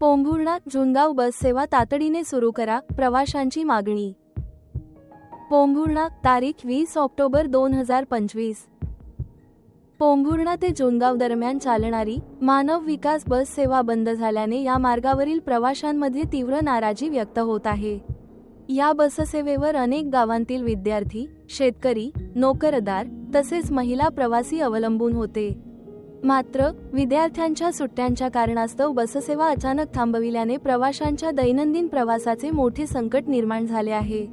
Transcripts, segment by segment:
पोंभुर्णा जुनगाव बस सेवा तातडीने सुरू करा प्रवाशांची मागणी. पोंभुर्णा तारीख वीस ऑक्टोबर दोन हजार पंचवीस. पोंभुर्णा ते जुनगाव दरम्यान चालणारी मानव विकास बस सेवा बंद झाल्याने या मार्गावरील प्रवाशांमध्ये तीव्र नाराजी व्यक्त होत आहे. या बससेवेवर अनेक गावांतील विद्यार्थी शेतकरी नोकरदार तसेच महिला प्रवासी अवलंबून होते. मात्र विद्यार्थ्यांच्या सुट्ट्यांच्या कारणास्तव बससेवा अचानक थांबविल्याने प्रवाशांच्या दैनंदिन प्रवासाचे मोठे संकट निर्माण झाले आहे.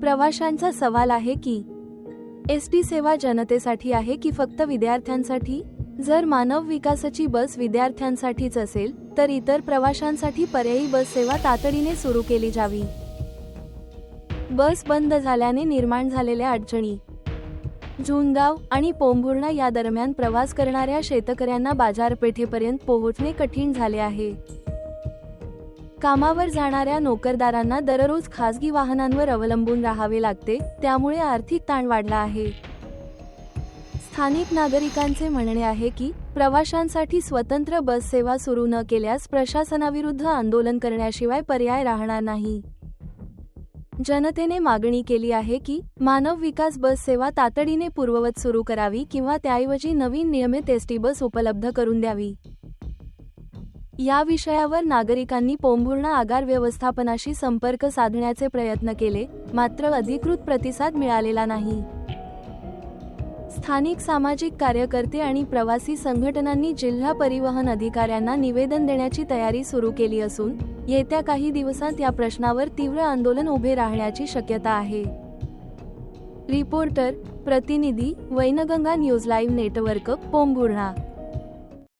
प्रवाशांचा सवाल आहे की एस टी सेवा जनतेसाठी आहे की फक्त विद्यार्थ्यांसाठी? जर मानव विकासाची बस विद्यार्थ्यांसाठीच असेल तर इतर प्रवाशांसाठी पर्यायी बस सेवा तातडीने सुरू केली जावी. बस बंद झाल्याने निर्माण झालेल्या अडचणी झुनगाव आणि पोंभुर्णा या दरम्यान प्रवास करणाऱ्या शेतकऱ्यांना बाजारपेठेपर्यंत पोहोचणे कठीण झाले आहे. कामावर जाणाऱ्या नोकरदारांना दररोज खासगी वाहनांवर अवलंबून राहावे लागते त्यामुळे आर्थिक ताण वाढला आहे. स्थानिक नागरिकांचे म्हणणे आहे की प्रवाशांसाठी स्वतंत्र बस सेवा सुरू न केल्यास प्रशासनाविरुद्ध आंदोलन करण्याशिवाय पर्याय राहणार नाही. जनतेने मागणी केली आहे की मानव विकास बस सेवा तातडीने पूर्ववत सुरू करावी किंवा त्याऐवजी नवीन नियमित एसटी बस उपलब्ध करून द्यावी. या विषयावर नागरिकांनी पोंभुर्णा आगार व्यवस्थापनाशी संपर्क साधण्याचे प्रयत्न केले मात्र अधिकृत प्रतिसाद मिळालेला नाही. स्थानिक सामाजिक कार्यकर्ते आणि प्रवासी संघटनांनी जिल्हा परिवहन अधिकाऱ्यांना निवेदन देण्याची तयारी सुरू केली असून येत्या काही दिवसांत या प्रश्नावर तीव्र आंदोलन उभे राहण्याची शक्यता आहे. रिपोर्टर प्रतिनिधी Wainganga news live network Pombhurna